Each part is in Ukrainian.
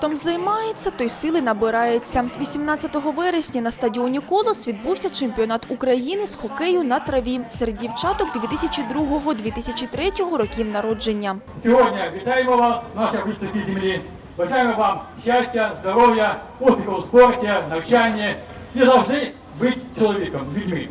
Спортом займається, той сили набирається. 18 вересня на стадіоні Колос відбувся чемпіонат України з хокею на траві серед дівчаток 2002-2003 років народження. Сьогодні вітаємо вас, наші представники землі. Бажаємо вам щастя, здоров'я, успіху у спорті, навчанні і завжди бути чоловіком, людьми.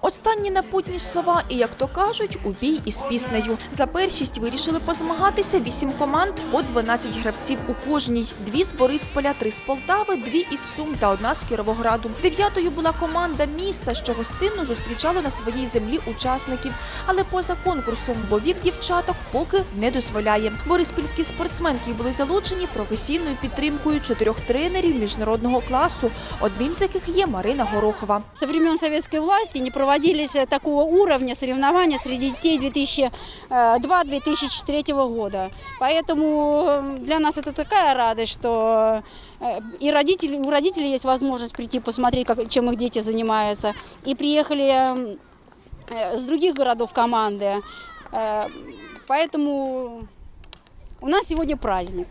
Останні напутні слова і, як то кажуть, у бій із піснею. За першість вирішили позмагатися вісім команд по 12 гравців у кожній. Дві з Борисполя, три з Полтави, дві із Сум та одна з Кіровограду. Дев'ятою була команда міста, що гостинно зустрічало на своїй землі учасників. Але поза конкурсом, бо вік дівчаток поки не дозволяє. Бориспільські спортсменки були залучені професійною підтримкою чотирьох тренерів міжнародного класу, одним з яких є Марина Горохова. Со времен советской власти не проводились э, такого уровня соревнования среди детей 2002-2003 года. Поэтому э, для нас это такая радость, что э, и родители, у родителей есть возможность прийти посмотреть, как, чем их дети занимаются. И приехали с других городов команды. Поэтому у нас сегодня праздник.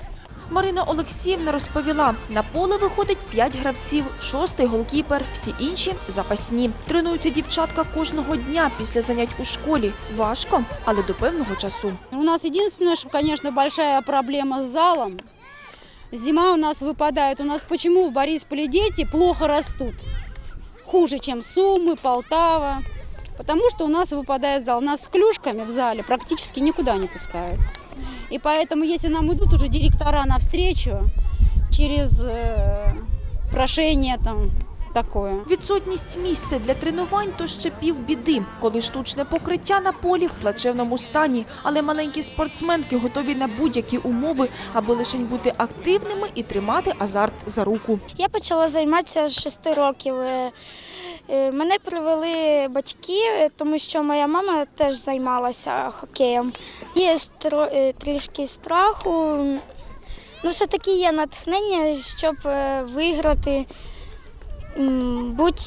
Марина Олексіївна розповіла, на поле виходить п'ять гравців, шостий голкіпер, всі інші запасні. Тренуються дівчатка кожного дня після занять у школі. Важко, але до певного часу. У нас единственное, что, конечно, большая проблема с залом. Зима у нас выпадает. У нас почему в Борисполе дети плохо растут? Хуже, чем Сумы, Полтава. Потому что у нас выпадает зал. Нас с клюшками в зале практически никуда не пускают. И поэтому, если нам идут уже директора навстречу через э, прошение там такое, Відсутність місця для тренувань то ще півбіди, коли штучне покриття на полі в плачевному стані. Але маленькі спортсменки готові на будь-які умови, аби лише бути активними і тримати азарт за руку. Я почала займатися з 6 років. Е, Мене привели батьки, е, тому що моя мама теж займалася хокеєм. Є стро- е, трішки страху, ну все-таки є натхнення, щоб виграти, бути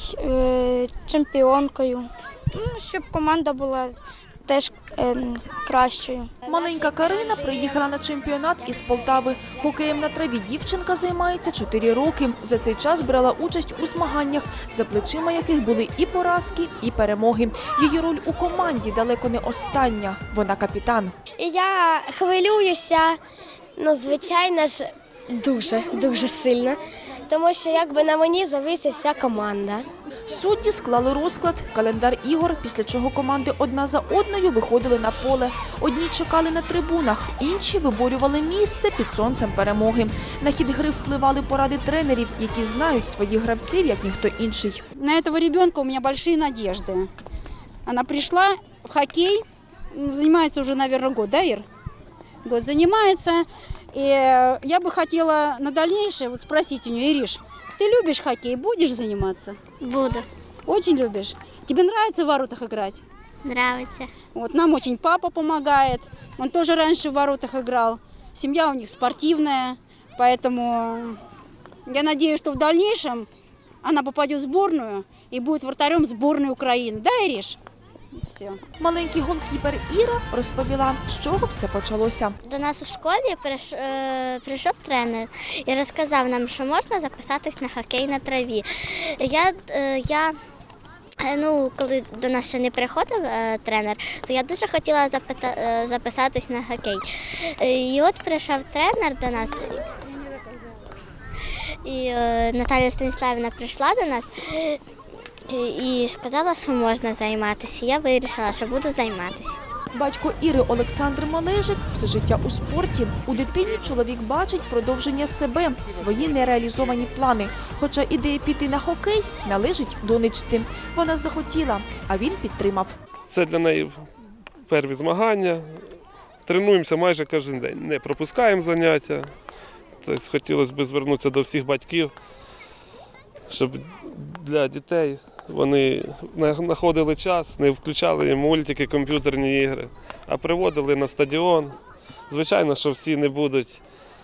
чемпіонкою, Ну, щоб команда була теж е, кращою. Маленька Карина приїхала на чемпіонат із Полтави. Хокеєм на траві дівчинка займається 4 роки. За цей час брала участь у змаганнях, за плечима яких були і поразки, і перемоги. Її роль у команді далеко не остання. Вона капітан. Я хвилююся, ну, звичайно ж, дуже, дуже сильно. Тому що якби на мені зависить вся команда. Судді склали розклад, календар ігор, після чого команди одна за одною виходили на поле. Одні чекали на трибунах, інші виборювали місце під сонцем перемоги. На хід гри впливали поради тренерів, які знають своїх гравців, як ніхто інший. На этого ребенка у меня большие надежды. Она пришла в хоккей, м, занимается уже, наверное, год, да, Ир? Год занимается. И э, я бы хотела на дальнейшее вот спросить у нее, Ириш, ты любишь хоккей, будешь заниматься? Буду. Очень любишь. Тебе нравится в воротах играть? Нравиться. Вот нам очень папа помогает. Он тоже раньше в воротах играл. Семья у них спортивная, поэтому я надеюсь, что в дальнейшем она попадет в сборную и будет вратарем сборной Украины. Да, Ириш? Все. Маленький голкіпер Іра розповіла, з чого все почалося. До нас у школі приш- е, прийшов тренер і розказав нам, що можна записатись на хокей на траві. Я, е, я е, ну, коли до нас ще не приходив е, тренер, то я дуже хотіла запита- е, записатись на хокей. І от прийшов тренер до нас. І е, Наталя Станіславівна прийшла до нас і сказала, що можна займатися. Я вирішила, що буду займатися. Батько Іри Олександр Малежик все життя у спорті. У дитині чоловік бачить продовження себе, свої нереалізовані плани. Хоча ідея піти на хокей належить донечці. Вона захотіла, а він підтримав. Це для неї перві змагання. Тренуємося майже кожен день. Не пропускаємо заняття. Тобто хотілося б звернутися до всіх батьків, щоб для дітей вони знаходили час, не включали мультики, комп'ютерні ігри, а приводили на стадіон. Звичайно, що всі не будуть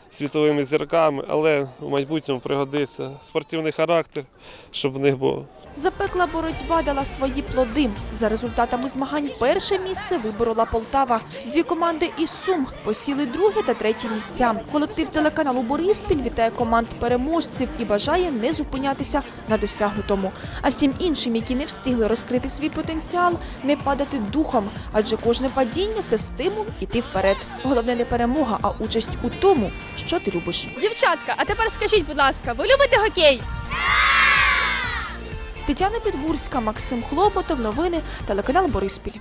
світовими зірками, але в майбутньому пригодиться спортивний характер, щоб в них було. Запекла боротьба дала свої плоди. За результатами змагань перше місце виборола Полтава. Дві команди із Сум посіли друге та третє місця. Колектив телеканалу Бориспіль вітає команд переможців і бажає не зупинятися на досягнутому. А всім іншим, які не встигли розкрити свій потенціал, не падати духом, адже кожне падіння це стимул іти вперед. Головне не перемога, а участь у тому, що ти любиш. Дівчатка, а тепер скажіть, будь ласка, ви любите хокей? Тетяна Підгурська, Максим Хлопотов. Новини телеканал Бориспіль.